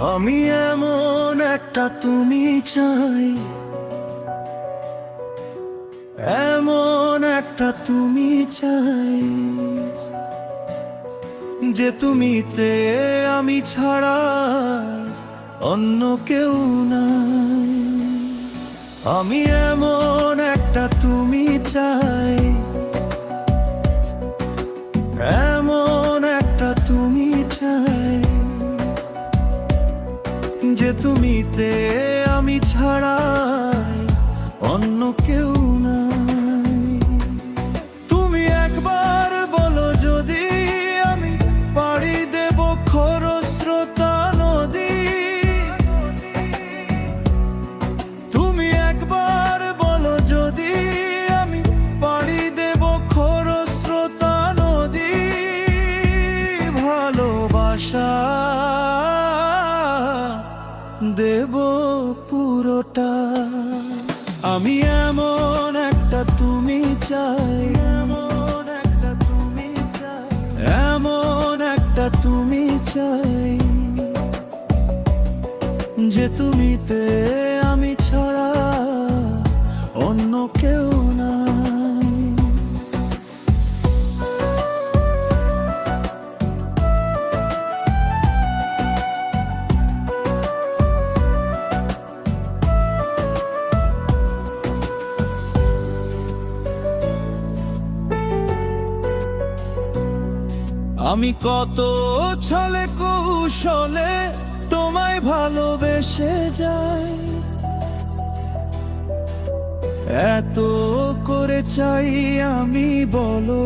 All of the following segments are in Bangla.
আমি এমন একটা তুমি চাই। এমন একটা তুমি চাই। যে তুমিতে আমি ছাড়া অন্য কেউ নাই। আমি এমন একটা তুমি চাই। আমি ছাড়া অন্য কেউ পুরোটা আমি এমন একটা তুমি চাই এমন একটা তুমি চাই। এমন একটা তুমি চাই, যে তুমিতে আমি কত ছলে কৌশলে তোমায় ভালোবেসে যাই। এত করে চাই আমি, বলো।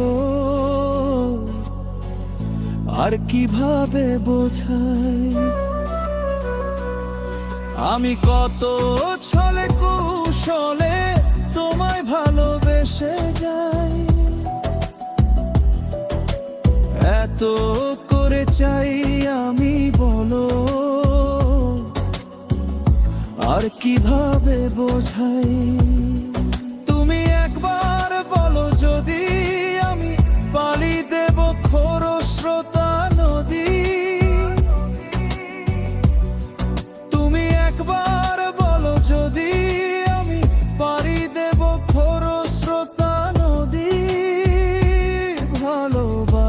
আর কীভাবে বোঝাই? আমি কত ছলে কৌশলে তোমায় ভালোবেসে যাই। এত করে চাই আমি বলো। আর কীভাবে বোঝাই?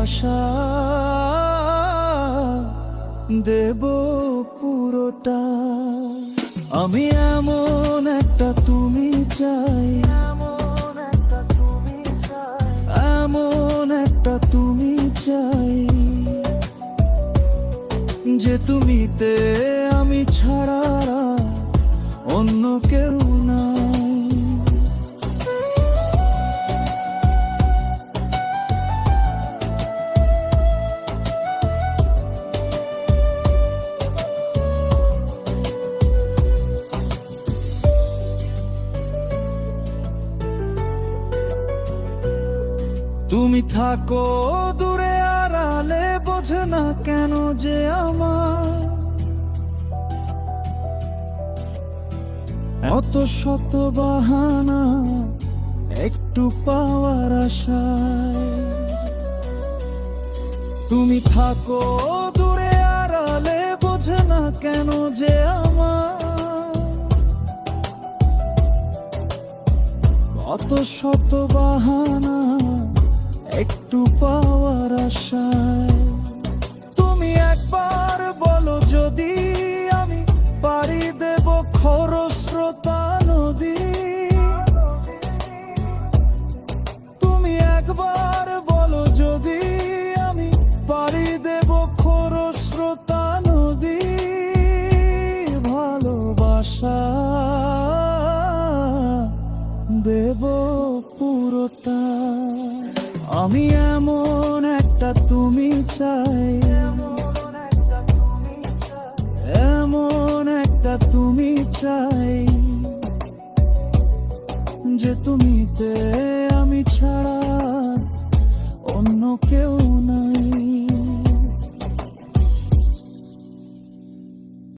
ভালোবাসা দেব পুরোটা। আমি এমন একটা তুমি চাই। এমন একটা তুমি চাই। যে তুমিতে আমি ছাড়া অন্য কেউ নাই। তুমি থাকো দূরে আড়ালে, বোঝে না কেন যে আমার। অত শত বাহানা একটু পাওয়ার আশায়। তুমি থাকো দূরে আর আড়ালে, বোঝে না কেন যে আমার। অত শত বাহানা একটু পাওয়ার আশায়। তুমি একবার বলো যদি আমি পারি দেব খরস্রোতা নদী। তুমি একবার বলো যদি আমি পারি দেব খরস্রোতা নদী। ভালোবাসা দেব আমি এমন একটা তুমি চাই। এমন একটা তুমি চাই। যে তুমিতে আমি ছাড়া অন্য কেউ নাই।